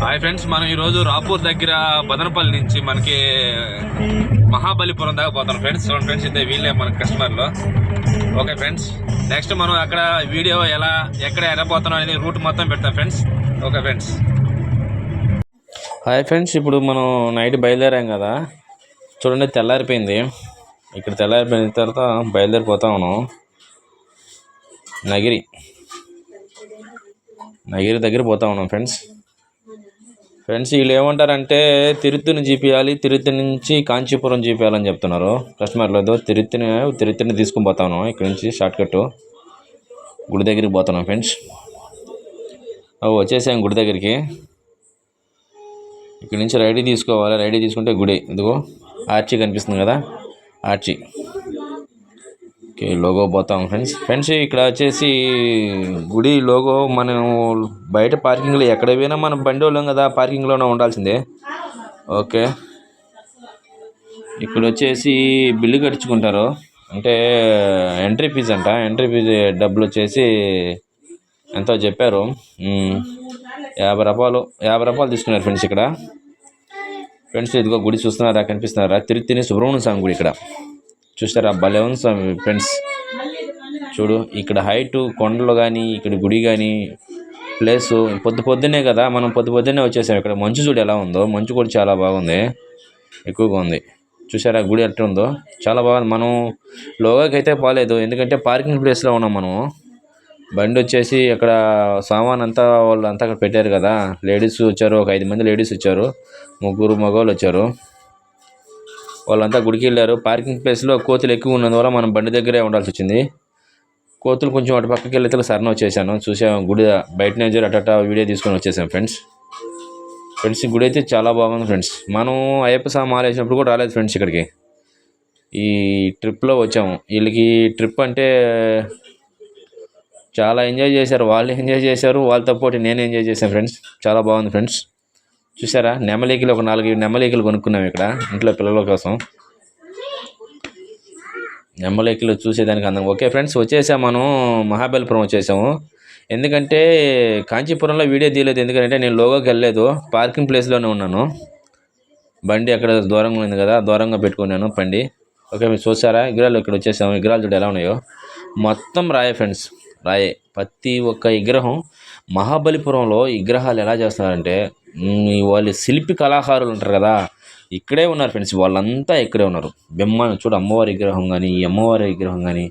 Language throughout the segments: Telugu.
హాయ్ ఫ్రెండ్స్ మనం ఈరోజు రాపూర్ దగ్గర బదనపల్లి నుంచి మనకి మహాబలిపురం దాకా పోతాం ఫ్రెండ్స్ చూడండి ఫ్రెండ్స్ ఇదే వీళ్ళే మన కస్టమర్లు ఓకే ఫ్రెండ్స్ నెక్స్ట్ మనం అక్కడ వీడియో ఎలా ఎక్కడ ఎలా పోతున్నాం అనేది రూట్ మొత్తం పెడతాం friends okay friends hi friends ఇప్పుడు మనం నైట్ బయలుదేరాం కదా. చూడండి తెల్లారిపోయింది. ఇక్కడ తెల్లారిపోయిన తర్వాత బయలుదేరిపోతా ఉన్నాం. నగిరి. నగిరి దగ్గర పోతా ఉన్నాం ఫ్రెండ్స్ ఫ్రెండ్స్ వీళ్ళు ఏమంటారంటే తిరుత్తిని చూపించాలి తిరుత్తి నుంచి కాంచీపురం చూపించాలని చెప్తున్నారు. కస్టమర్లు ఏదో తిరుత్తిని తిరుత్తిని తీసుకుని పోతాను. ఇక్కడ నుంచి షార్ట్కట్ గుడి దగ్గరికి పోతున్నాం ఫ్రెండ్స్. అవి వచ్చేసాం గుడి దగ్గరికి. ఇక్కడ నుంచి రైడీ తీసుకోవాలి. రైడీ తీసుకుంటే గుడి. ఇదిగో ఆర్చి కనిపిస్తుంది కదా ఆర్చి. ఓకే లోగో పోతాం ఫ్రెండ్స్. ఫ్రెండ్స్ ఇక్కడ వచ్చేసి గుడి లోగో మనం బయట పార్కింగ్లో ఎక్కడ పోయినా మనం బండి వాళ్ళం కదా పార్కింగ్లోనే ఉండాల్సిందే. ఓకే. ఇక్కడ వచ్చేసి బిల్లు కట్టించుకుంటారు. అంటే ఎంట్రీ ఫీజు అంట. ఎంట్రీ ఫీజు డబ్బులు వచ్చేసి ఎంతో చెప్పారు. యాభై రూపాయలు యాభై రూపాయలు తీసుకున్నారు ఫ్రెండ్స్ ఇక్కడ. ఫ్రెండ్స్ ఇదిగో గుడి చూస్తున్నారా కనిపిస్తున్నారా? తిరుత్తిని సుబ్రహ్మణ్య స్వామి గుడి ఇక్కడ. చూసారా? భలే ఉంది స్వామి ఫ్రెండ్స్. చూడు ఇక్కడ హైట్ కొండలు కానీ ఇక్కడ గుడి కానీ ప్లేస్ పొద్దు పొద్దున్నే కదా మనం పొద్దు పొద్దున్నే వచ్చేసాం ఇక్కడ. మంచు చూడు ఎలా ఉందో మంచు కూడా చాలా బాగుంది. ఎక్కువగా ఉంది. చూసారా? గుడి ఎట్లా ఉందో? చాలా బాగుంది. మనం లోగాకి అయితే పోలేదు. ఎందుకంటే పార్కింగ్ ప్లేస్లో ఉన్నాం మనం బండి వచ్చేసి అక్కడ సామాన్ అంతా వాళ్ళు అంతా అక్కడ పెట్టారు కదా. లేడీస్ వచ్చారు ఒక ఐదు మంది లేడీస్ వచ్చారు. ముగ్గురు మగవాళ్ళు వచ్చారు. వాళ్ళంతా గుడికి వెళ్ళారు. పార్కింగ్ ప్లేస్లో కోతులు ఎక్కువ ఉన్నందువల్ల మనం బండి దగ్గరే ఉండాల్సి వచ్చింది. కోతులు కొంచెం అటు పక్కకి వెళ్ళితే సరణ వచ్చేసాను. చూసాము గుడి బయట నుంచి అటట వీడియో తీసుకొని వచ్చేసాం ఫ్రెండ్స్ ఫ్రెండ్స్ గుడి అయితే చాలా బాగుంది ఫ్రెండ్స్ మనం అయ్యప్ప స్వామి మాల కూడా రాలేదు ఫ్రెండ్స్ ఇక్కడికి. ఈ ట్రిప్లో వచ్చాము. వీళ్ళకి ట్రిప్ అంటే చాలా ఎంజాయ్ చేశారు. వాళ్ళు ఎంజాయ్ చేశారు. వాళ్ళతో పాటు నేను ఎంజాయ్ చేశాను ఫ్రెండ్స్ చాలా బాగుంది ఫ్రెండ్స్ చూసారా? నెమలికలు ఒక నాలుగు నెమలికలు కొనుక్కున్నాం ఇక్కడ ఇంట్లో పిల్లల కోసం. నెమలికలు చూసేదానికి అందం. ఓకే ఫ్రెండ్స్ వచ్చేసాం మనం మహాబలిపురం వచ్చేసాము. ఎందుకంటే కాంచీపురంలో వీడియో తీయలేదు ఎందుకంటే నేను లోగోకి వెళ్ళలేదు పార్కింగ్ ప్లేస్లోనే ఉన్నాను. బండి అక్కడ దూరంగా ఉంది కదా దూరంగా పెట్టుకున్నాను బండి. ఓకే మీరు చూసారా? విగ్రహాలు ఇక్కడ వచ్చేసాము. విగ్రహాలు చూడు ఎలా ఉన్నాయో. మొత్తం రాయే ఫ్రెండ్స్ రాయే. ప్రతి ఒక్క విగ్రహం మహాబలిపురంలో విగ్రహాలు ఎలా చేస్తున్నారంటే వాళ్ళు శిల్పి కళాకారులు ఉంటారు కదా ఇక్కడే ఉన్నారు ఫ్రెండ్స్ వాళ్ళంతా ఇక్కడే ఉన్నారు. బెమ్మ చూడు అమ్మవారి విగ్రహం కానీ ఈ అమ్మవారి విగ్రహం కానీ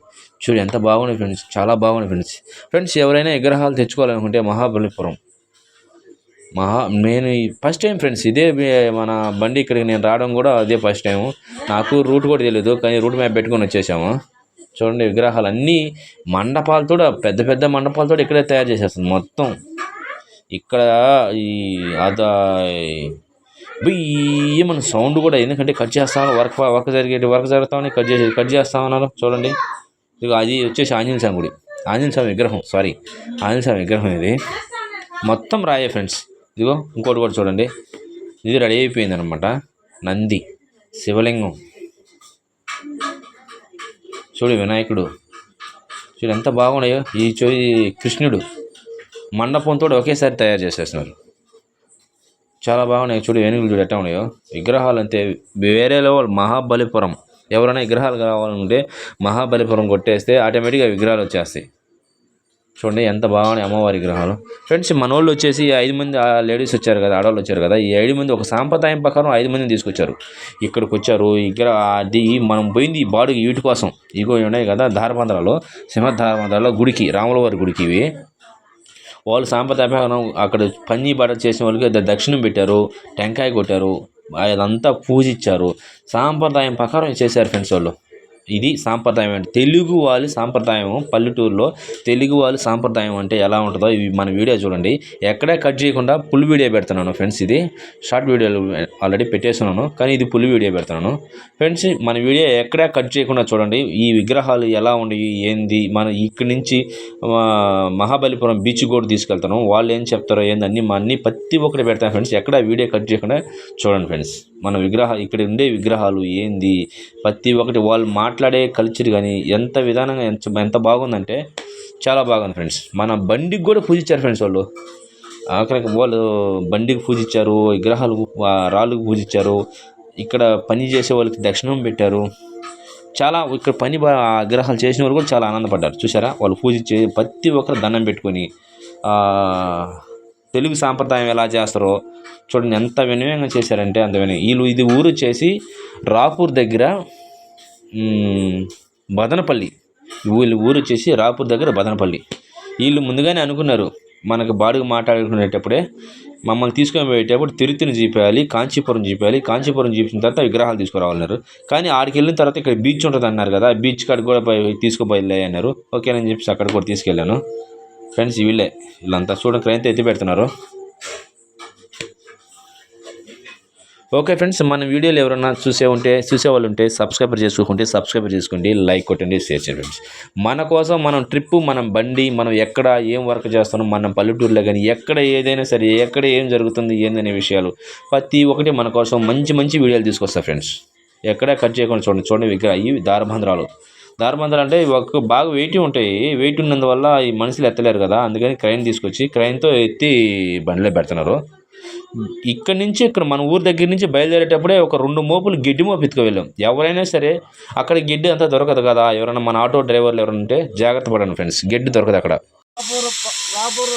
చూడు ఎంత బాగున్నాయి ఫ్రెండ్స్ చాలా బాగున్నాయి ఫ్రెండ్స్ ఫ్రెండ్స్ ఎవరైనా విగ్రహాలు తెచ్చుకోవాలనుకుంటే మహాబలిపురం. మహా నేను ఫస్ట్ టైం ఫ్రెండ్స్ ఇదే మన బండి ఇక్కడికి నేను రావడం కూడా అదే ఫస్ట్ టైం నాకు రూట్ కూడా తెలియదు కానీ రూట్ మ్యాప్ పెట్టుకొని వచ్చేసాము. చూడండి విగ్రహాలు అన్నీ మండపాలతో పెద్ద పెద్ద మండపాలతో ఇక్కడే తయారు చేసేస్తుంది మొత్తం. ఇక్కడ ఈ అదా బియ్యమని సౌండ్ కూడా ఎందుకంటే కట్ చేస్తాను వర్క్ వర్క్ జరిగే వర్క్ జరుగుతామని కట్ చేసి కట్ చేస్తా ఉన్నారు చూడండి. ఇక అది వచ్చేసి ఆంజనేయ స్వామి గుడి. ఆంజనేయ స్వామి విగ్రహం సారీ ఆంజనేయ స్వామి విగ్రహం ఇది. మొత్తం రాయే ఫ్రెండ్స్. ఇదిగో ఇంకోటి కూడా చూడండి. ఇది రెడీ అయిపోయింది అనమాట నంది శివలింగం. చూడు వినాయకుడు. చూడు ఎంత బాగున్నాయో. ఈ చూ కృష్ణుడు. మండపంతో ఒకేసారి తయారు చేసేస్తున్నారు. చాలా బాగున్నాయి. చూడు ఏనుగులు చూడు ఎట్లా ఉన్నాయో. విగ్రహాలు అంతే వేరే లెవెల్ మహాబలిపురం. ఎవరైనా విగ్రహాలు కావాలంటే మహాబలిపురం కొట్టేస్తే ఆటోమేటిక్గా విగ్రహాలు వచ్చేస్తాయి. చూడండి ఎంత బాగున్నాయి అమ్మవారి విగ్రహాలు. ఫ్రెండ్స్ మన వాళ్ళు వచ్చేసి ఐదు మంది లేడీస్ వచ్చారు కదా ఆడవాళ్ళు వచ్చారు కదా ఈ ఐదు మంది ఒక సాంప్రదాయం ప్రకారం ఐదు మందిని తీసుకొచ్చారు. ఇక్కడికి వచ్చారు ఇక్కడ అది మనం పోయింది ఈ బాడీ వీటి కోసం. ఇగో ఇవి ఉన్నాయి కదా దారబంధాలు సింహ దారబంధాలు గుడికి రాములవారి గుడికి ఇవి. వాళ్ళు సాంప్రదాయ ప్రకారం అక్కడ పన్నీ బట్ట చేసిన వాళ్ళకి దక్షిణం పెట్టారు టెంకాయ కొట్టారు అదంతా పూజ ఇచ్చారు సాంప్రదాయం ప్రకారం చేశారు ఫ్రెండ్స్ వాళ్ళు. ఇది సాంప్రదాయం అంటే తెలుగు వాళ్ళ సాంప్రదాయం పల్లెటూరులో తెలుగు వాళ్ళ సాంప్రదాయం అంటే ఎలా ఉంటుందో ఇవి మన వీడియో చూడండి. ఎక్కడే కట్ చేయకుండా ఫుల్ వీడియో పెడుతున్నాను ఫ్రెండ్స్ ఇది. షార్ట్ వీడియోలు ఆల్రెడీ పెట్టేస్తున్నాను కానీ ఇది ఫుల్ వీడియో పెడుతున్నాను. ఫ్రెండ్స్ మన వీడియో ఎక్కడా కట్ చేయకుండా చూడండి. ఈ విగ్రహాలు ఎలా ఉండేవి ఏంది మన ఇక్కడి నుంచి మహాబలిపురం బీచ్ కూడా తీసుకెళ్తాను వాళ్ళు ఏం చెప్తారో ఏంది అన్ని మా అన్ని ప్రతి ఒక్కటి పెడతాను ఫ్రెండ్స్ ఎక్కడ వీడియో కట్ చేయకుండా చూడండి ఫ్రెండ్స్ మన విగ్రహ ఇక్కడ ఉండే విగ్రహాలు ఏంది ప్రతి ఒక్కటి వాళ్ళు మాట్లాడే కల్చర్ కానీ ఎంత విధానంగా ఎంత ఎంత బాగుందంటే చాలా బాగుంది ఫ్రెండ్స్ మన బండికి కూడా పూజించారు ఫ్రెండ్స్ వాళ్ళు. అక్కడికి వాళ్ళు బండికి పూజించారు విగ్రహాలు రాళ్ళకు పూజించారు ఇక్కడ పని చేసే వాళ్ళకి దక్షిణం పెట్టారు. చాలా ఇక్కడ పని బా విగ్రహాలు చేసిన వాళ్ళు కూడా చాలా ఆనందపడ్డారు. చూసారా వాళ్ళు పూజించే ప్రతి ఒక్కరు దండం పెట్టుకొని తెలుగు సాంప్రదాయం ఎలా చేస్తారో చూడండి ఎంత వినయంగా చేశారంటే అంత వినయం. వీళ్ళు ఇది ఊరు వచ్చేసి రాపూర్ దగ్గర బదనపల్లి. వీళ్ళు ఊరు వచ్చేసి రాపూర్ దగ్గర బదనపల్లి. వీళ్ళు ముందుగానే అనుకున్నారు మనకు బాడుగ మాట్లాడుకునేటప్పుడే మమ్మల్ని తీసుకొని పోయేటప్పుడు తిరుతిని చూపించాలి కాంచీపురం చూపేయాలి కాంచీపురం చూపించిన తర్వాత విగ్రహాలు తీసుకురావాలన్నారు. కానీ ఆడికి వెళ్ళిన తర్వాత ఇక్కడ బీచ్ ఉంటుంది అన్నారు కదా బీచ్ కాడ కూడా పోయి తీసుకుపోయి అన్నారు. ఓకేనని చెప్పేసి అక్కడ కూడా తీసుకెళ్ళాను. ఫ్రెండ్స్ వీళ్ళే వీళ్ళంతా చూడండి అయితే ఎత్తి పెడుతున్నారు. ఓకే ఫ్రెండ్స్ మన వీడియోలు ఎవరైనా చూసే ఉంటే చూసేవాళ్ళు ఉంటే సబ్స్క్రైబర్ చేసుకుంటే సబ్స్క్రైబర్ చేసుకోండి లైక్ కొట్టండి షేర్ చేయండి ఫ్రెండ్స్. మన కోసం మనం ట్రిప్ మనం బండి మనం ఎక్కడ ఏం వర్క్ చేస్తున్నాం మనం పల్లెటూరులో కానీ ఎక్కడ ఏదైనా సరే ఎక్కడ ఏం జరుగుతుంది ఏందనే విషయాలు ప్రతి ఒక్కటి మన కోసం మంచి మంచి వీడియోలు తీసుకొస్తా ఫ్రెండ్స్. ఎక్కడ కట్ చేయకుండా చూడండి చూడండి విగ్రహ ఇవి దారబంధ్రాలు దారబంధరాలు అంటే ఒక బాగా వెయిట్ ఉంటాయి. వెయిట్ ఉన్నందువల్ల ఈ మనుషులు ఎత్తలేరు కదా అందుకని క్రైన్ తీసుకొచ్చి క్రైన్తో ఎత్తి బండిలో పెడుతున్నారు. ఇక్కడి నుంచి ఇక్కడ మన ఊరు దగ్గర నుంచి బయలుదేరేటప్పుడే ఒక రెండు మోపులు గడ్డి మోపు ఎత్తుకు వెళ్ళాం ఎవరైనా సరే అక్కడ గడ్డి అంతా దొరకదు కదా ఎవరైనా మన ఆటో డ్రైవర్లు ఎవరైనా ఉంటే జాగ్రత్త పడండి ఫ్రెండ్స్ గడ్డి దొరకదు అక్కడ. రాపూర్ రాపూర్.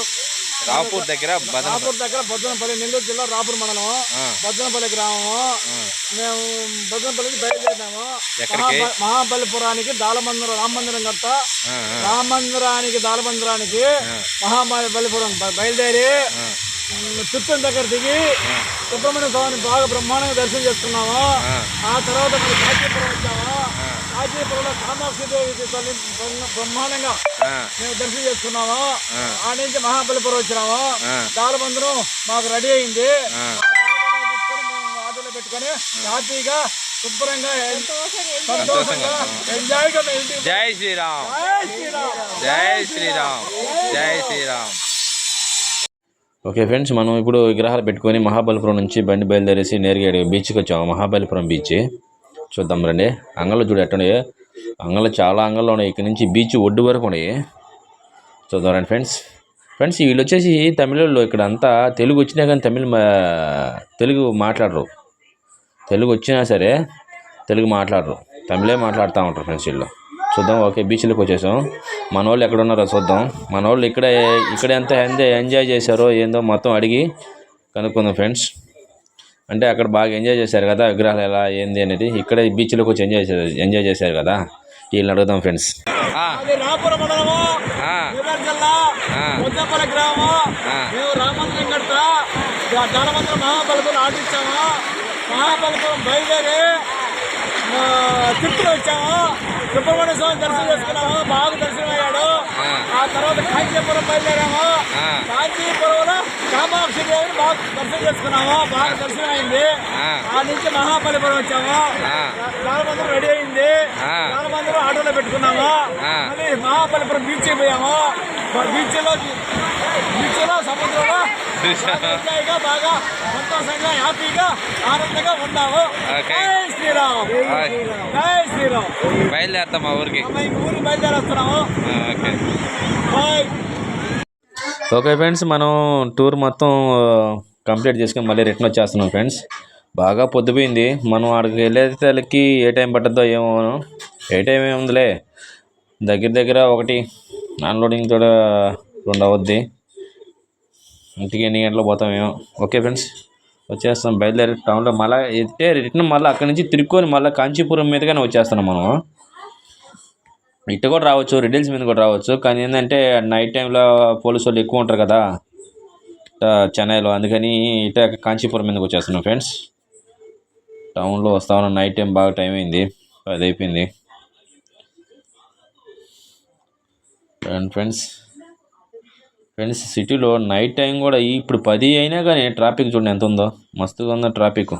రాపూర్ దగ్గర రాపూర్ దగ్గర బొద్దనపల్లి నెల్లూరు జిల్లా రాపూర్ మండలం బొద్దనపల్లి గ్రామము. మేము బొద్దనపల్లికి బయలుదేరినాము. మహాబలిపురానికి దాలమందిరం రామ మందిరం కట్ట రామ మందిరానికి దాలమందిరానికి మహాబలిపురం బయలుదేరి చిత్తూరు దగ్గర దిగి సుబ్రహ్మణ్య స్వామిని బాగా బ్రహ్మాండంగా దర్శనం చేసుకున్నాము ఆ. తర్వాత మరి కాశీపురం వచ్చాము కాశీపురంలో కామాక్షి దేవి తల్లి బ్రహ్మాండంగా మేము దర్శనం చేసుకున్నాము ఆ. నుంచి మహాబలిపురం వచ్చినాము దాలమందిరం మాకు రెడీ అయింది. ఆటోలో పెట్టుకొని హ్యాపీగా శుభ్రంగా సంతోషంగా ఎంజాయ్గా జై శ్రీరామ్. జై శ్రీరామ్. జై శ్రీరామ్. జై శ్రీరామ్. ఓకే ఫ్రెండ్స్ మనం ఇప్పుడు విగ్రహాలు పెట్టుకొని మహాబలిపురం నుంచి బండి బయలుదేరేసి నేరుగా బీచ్కి వచ్చాము. మహాబలిపురం బీచ్ చూద్దాం రండి. అంగళ్ళు చూడు ఎట్టున్నాయి అంగళ్ళు చాలా అంగళ్ళు ఉన్నాయి. ఇక్కడ నుంచి బీచ్ ఒడ్డు వరకు ఉన్నాయి. చూద్దాం రండి ఫ్రెండ్స్. ఫ్రెండ్స్ వీళ్ళు వచ్చేసి తమిళలో ఇక్కడ అంతా తెలుగు వచ్చినా కానీ తమిళ తెలుగు మాట్లాడరు. తెలుగు వచ్చినా సరే తెలుగు మాట్లాడరు. తమిళే మాట్లాడుతూ ఉంటారు ఫ్రెండ్స్ వీళ్ళు. చూద్దాం. ఓకే బీచ్లోకి వచ్చేసాం. మన వాళ్ళు ఎక్కడ ఉన్నారో చూద్దాం. మన వాళ్ళు ఇక్కడే ఇక్కడ ఎంత ఎంజాయ్ ఎంజాయ్ చేశారో ఏందో మొత్తం అడిగి కనుక్కుందాం ఫ్రెండ్స్ అంటే అక్కడ బాగా ఎంజాయ్ చేశారు కదా విగ్రహాలు ఎలా ఏంది అనేది. ఇక్కడే బీచ్లోకి వచ్చి ఎంజాయ్ చేశారు ఎంజాయ్ చేశారు కదా. వీళ్ళని అడుగుదాం ఫ్రెండ్స్ మహాబలిపురం మహాబలిపురం బయలుదేరి తిరుపతి వచ్చాము. సుబ్రహ్మణ్య స్వామి దర్శనం చేసుకున్నాము. బాగా దర్శనం అయ్యాడు ఆ తర్వాత కాంచీపురం బయలుదేరాము. కాంచీపురంలో కామాక్షి దేవిని బాగా దర్శనం చేసుకున్నాము. బాగా దర్శనం అయింది ఆ నుంచి మహాబలిపురం వచ్చాము. దానమందిరం రెడీ అయింది. దానమందిరం ఆటోలో పెట్టుకున్నాము. మళ్ళీ మహాబలిపురం బీచ్ పోయాము. బీచ్లో బీచ్లో సముద్రంలో బాగా సంతోషంగా హ్యాపీగా ఆనందంగా ఉన్నాము Okay. జై శ్రీరామ్. జై శ్రీరామ్. బయలుదేరుతాం మా ఊరికి. అమ్మ ఈ ఊరు బయలుదేరేస్తున్నాము. ఓకే బాయ్ ఓకే ఫ్రెండ్స్ మనం టూర్ మొత్తం కంప్లీట్ చేసుకొని మళ్ళీ రిటర్న్ వచ్చేస్తున్నాం ఫ్రెండ్స్ బాగా పొద్దుపోయింది. మనం అక్కడికి వెళ్ళేసరికి ఏ టైం పట్టుద్దో ఏమో ఏ టైం ఏముందిలే. దగ్గర దగ్గర ఒకటి అన్లోడింగ్ కూడా రెండు అవద్ది. ఇంటికి ఎన్ని గంటలు పోతామేమో ఓకే ఫ్రెండ్స్ వచ్చేస్తాం బయలుదేరి టౌన్లో మళ్ళీ ఎత్తే రిటర్న్ మళ్ళీ అక్కడి నుంచి తిరుక్కొని మళ్ళీ కాంచీపురం మీదగానే వచ్చేస్తున్నాం మనం ఇటు కూడా రావచ్చు రిడిల్స్ మీద కూడా రావచ్చు కానీ ఏంటంటే నైట్ టైంలో పోలీసు వాళ్ళు ఎక్కువ ఉంటారు కదా. చెన్నైలో. అందుకని ఇట కాంచీపురం మీదకి వచ్చేస్తున్నాం ఫ్రెండ్స్. టౌన్లో వస్తా ఉన్నాం నైట్ టైం బాగా టైం అయింది అది అయిపోయింది అండ్ ఫ్రెండ్స్. ఫ్రెండ్స్ సిటీలో నైట్ టైం కూడా ఇప్పుడు పది అయినా కానీ ట్రాఫిక్ చూడండి ఎంత ఉందో మస్తుగా ఉందో ట్రాఫిక్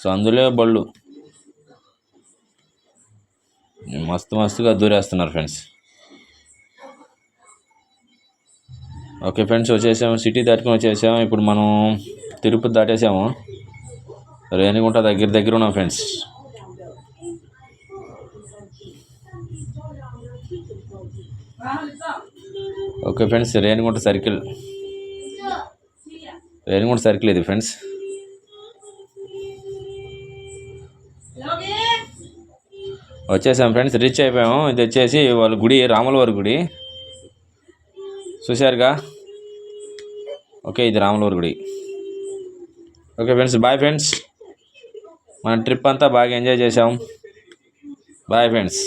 సో అందులో బళ్ళు. మస్తు మస్తుగా దూరేస్తున్నారు ఫ్రెండ్స్. ఓకే ఫ్రెండ్స్ వచ్చేసాము. సిటీ దాటుకుని వచ్చేసాము. ఇప్పుడు మనం తిరుపతి దాటేసాము. రేణిగుంట దగ్గర దగ్గర ఉన్నాం friends. Okay friends Renigunta circle. Renigunta circle ఇది ఫ్రెండ్స్. వచ్చేసాం ఫ్రెండ్స్ రీచ్ అయిపోయాము. ఇది వచ్చేసి వాళ్ళ గుడి రాములవారి గుడి. చూశారుగా? ఓకే ఇది రాములవారి గుడి. Okay friends bye friends. మన ట్రిప్ అంతా బాగా ఎంజాయ్ చేసాం బాయ్ ఫ్రెండ్స్.